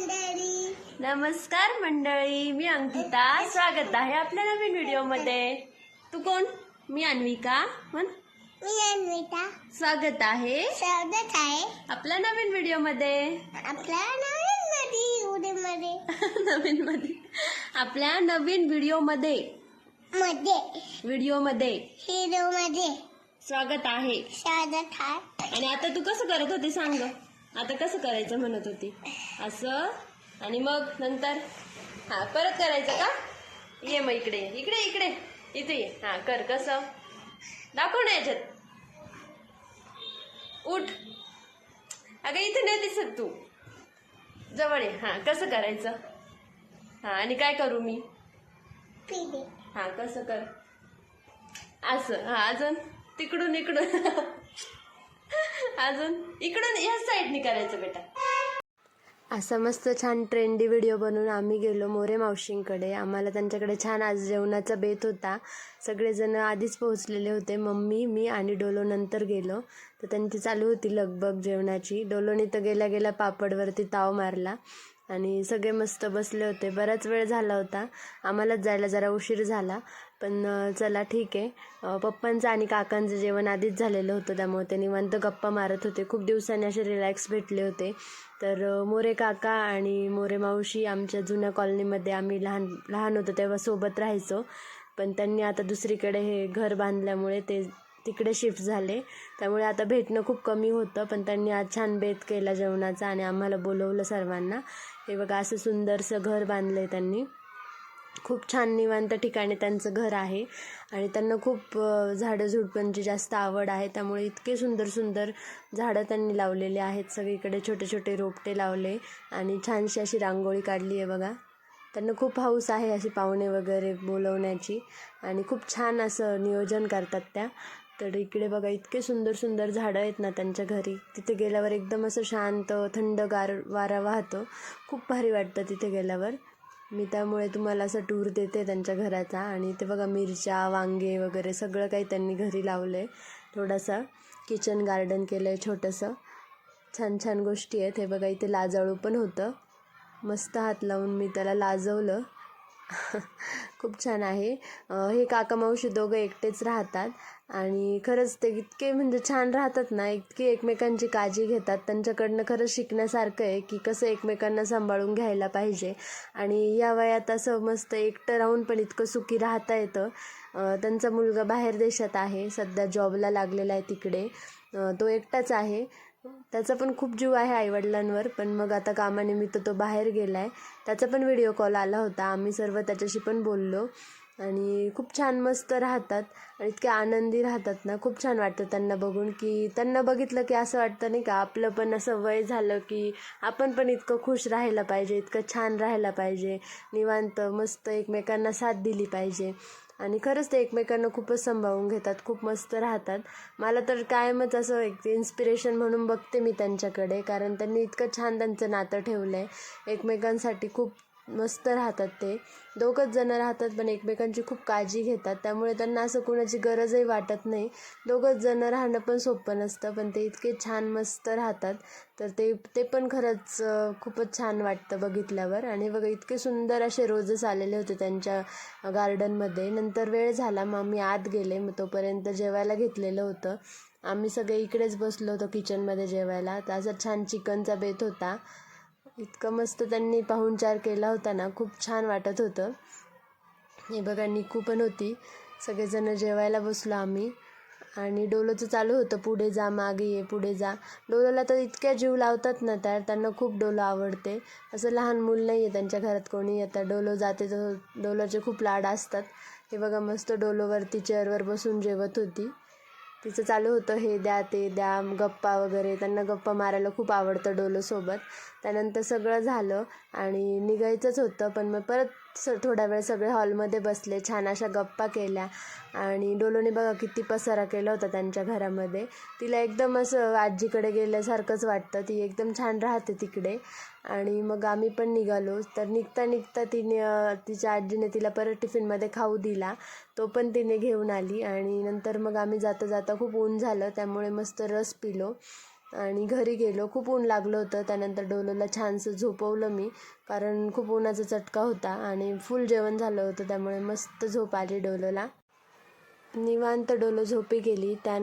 मंडळी. नमस्कार मंडळी मी अंकिता. स्वागत आहे आपल्या नवीन व्हिडिओमध्ये. तू कोण? मी अन्विका. म्हण मी अन्विता. स्वागत आहे. स्वागत आहे. आपल्या नवीन व्हिडिओमध्ये. आपल्या नवीन मध्ये उद्यामध्ये नवीन मध्ये. आपल्या नवीन व्हिडिओमध्ये. मध्ये. व्हिडिओमध्ये. हिरो मध्ये स्वागत आहे. स्वागत आहे. आणि आता तू कसं करत होती सांग. आता कसं करायचं म्हणत होती? असं. आणि मग नंतर? हा परत करायचं का? ये मग इकडे. इकडे इकडे. इथे ये. हा कर. कसं? दाखव ना याच्यात. उठ. अगं इथे नाही दिसत तू. जवळ ये. हा कसं करायचं? हा आणि काय करू मी? हा कसं कर? असं. हा अजून? तिकडून इकडून. अजून इकडून या साईडने करायचं बेटा. असा मस्त छान ट्रेंडी व्हिडिओ बनवून आम्ही गेलो मोरे मावशींकडे. आम्हाला त्यांच्याकडे छान आज जेवणाचा बेत होता. सगळेजण आधीच पोहोचलेले होते. मम्मी मी आणि डोलो नंतर गेलो. तर त्यांची चालू होती लगबग जेवणाची. डोलोनी तर गेल्या गेल्या पापडवरती ताव मारला आणि सगळे मस्त बसले होते. बराच वेळ झाला होता. आम्हालाच जायला जरा उशीर झाला. पण चला ठीक आहे. पप्पांचं आणि काकांचं जेवण आधीच झालेलं होतं त्यामुळे ते निवांत गप्पा मारत होते. खूप दिवसांनी असे रिलॅक्स भेटले होते. तर मोरे काका आणि मोरे मावशी आमच्या जुन्या कॉलनीमध्ये आम्ही लहान लहान होतो तेव्हा सोबत राहायचो. पण त्यांनी आता दुसरीकडे हे घर बांधल्यामुळे ते तिकडे शिफ्ट झाले. त्यामुळे आता भेटणं खूप कमी होतं पण त्यांनी आज छान बेत केला जेवणाचा आणि आम्हाला बोलवलं सर्वांना. हे बघा असं सुंदरसं घर बांधलं आहे त्यांनी. खूप छान निवांत ठिकाणी त्यांचं घर आहे. आणि त्यांना खूप झाडं झुडपांची जास्त आवड आहे. त्यामुळे इतके सुंदर सुंदर झाडं त्यांनी लावलेले आहेत. सगळीकडे छोटे छोटे रोपटे लावले आणि छानशी अशी रांगोळी काढली आहे बघा. त्यांना खूप हौस आहे अशी पाहुणे वगैरे बोलवण्याची. आणि खूप छान असं नियोजन करतात त्या. तर इकडे बघा इतके सुंदर सुंदर झाडं आहेत ना त्यांच्या घरी. तिथे गेल्यावर एकदम असं शांत थंडगार वारा वाहतो. खूप भारी वाटतं तिथे गेल्यावर. मी त्यामुळे तुम्हाला असं टूर देते त्यांच्या घराचा. आणि ते बघा मिरच्या वांगे वगैरे सगळं काही त्यांनी घरी लावलं आहे थोडासा किचन गार्डन केलं आहे छोटंसं. छान छान गोष्टी आहेत. हे बघा इथे लाजाळू पण होतं. मस्त हात लावून मी त्याला लाजवलं. खूप छान आहे. हे काका मावशी दोघं एकटेच राहतात आणि खरंच ते इतके म्हणजे छान राहतात ना इतके एकमेकांची काळजी घेतात. त्यांच्याकडनं खरंच शिकण्यासारखं आहे की कसं एकमेकांना सांभाळून घ्यायला पाहिजे. आणि या वयात असं मस्त एकटं राहून पण इतकं सुखी राहता येतं. त्यांचा मुलगा बाहेर देशात आहे सध्या जॉबला लागलेला आहे तिकडे. तो एकटाच आहे. त्याचा पण खूप जीव आहे आईवडिलांवर पण मग आता कामानिमित्त तो बाहेर गेला आहे त्याचा पण व्हिडिओ कॉल आला होता. आम्ही सर्व त्याच्याशी पण बोललो. आणि खूप छान मस्त राहतात आणि इतके आनंदी राहतात ना. खूप छान वाटतं त्यांना बघून की त्यांना बघितलं की असं वाटतं नाही का आपलं पण असं वय झालं की आपण पण इतकं खुश राहायला पाहिजे इतकं छान राहायला पाहिजे निवांत मस्त एकमेकांना साथ दिली पाहिजे. आणि खरंच ते एकमेकांना खूपच सांभाळून घेतात खूप मस्त राहतात. मला तर कायमच असं एक इन्स्पिरेशन म्हणून बघते मी त्यांच्याकडे कारण त्यांनी इतकं छान त्यांचं नातं ठेवलं आहे एकमेकांसाठी खूप मस्त राहतात ते. दोघंच जणं राहतात पण एकमेकांची खूप काळजी घेतात. त्यामुळे त्यांना असं कुणाची गरजही वाटत नाही. दोघंच जणं राहणं पण सोपं नसतं पण ते इतके छान मस्त राहतात. तर ते ते पण खरंच खूपच छान वाटतं बघितल्यावर. आणि बघा इतके सुंदर असे रोजच आलेले होते त्यांच्या गार्डनमध्ये. नंतर वेळ झाला मग मी आत गेले. मग तोपर्यंत जेवायला घेतलेलं होतं. आम्ही सगळे इकडेच बसलो होतो किचनमध्ये जेवायला. तर असा छान चिकनचा बेत होता. इतकं मस्त त्यांनी पाहुणचार केला होता ना खूप छान वाटत होतं. हे बघा निकू पण होती. सगळेजण जेवायला बसलो आम्ही. आणि डोलोचं चालू होतं पुढे जा मागे ये पुढे जा. डोलोला तर इतक्या जीव लावतात ना त्या त्यांना खूप डोलो आवडते. असं लहान मूल नाही आहे त्यांच्या घरात कोणी. येतं डोलो जाते तर डोलोचे खूप लाड असतात. हे बघा मस्त डोलोवरती चेअरवर बसून जेवत होती. तिचं चालू होतं हे द्या ते द्या गप्पा वगैरे. त्यांना गप्पा मारायला खूप आवडतं डोलोसोबत. त्यानंतर सगळं झालं आणि निघायचंच होतं पण मग परत स थोडा वेळ सगळे हॉलमध्ये बसले छान अशा गप्पा केल्या. आणि डोलोने बघा किती पसारा केला होता त्यांच्या घरामध्ये. तिला एकदम असं आजीकडे गेल्यासारखंच वाटतं. ती एकदम छान राहते तिकडे. आणि मग आम्ही पण निघालो. तर निघता निघता तिने तिच्या आजीने तिला परत टिफिनमध्ये खाऊ दिला. तो पण तिने घेऊन आली. आणि नंतर मग आम्ही जाता जाता खूप ऊन झालं. त्यामुळे मस्त रस पिलो. आणि घरी गेलो. खूप ऊन लागलं होतं. त्यानंतर डोलोला छानसं झोपवलं मी. कारण खूप उन्हाचा चटका होता आणि फुल जेवण झालं होतं. त्यामुळे मस्त झोप आली डोलोला. निवांत डोलो झोपी गेली. त्या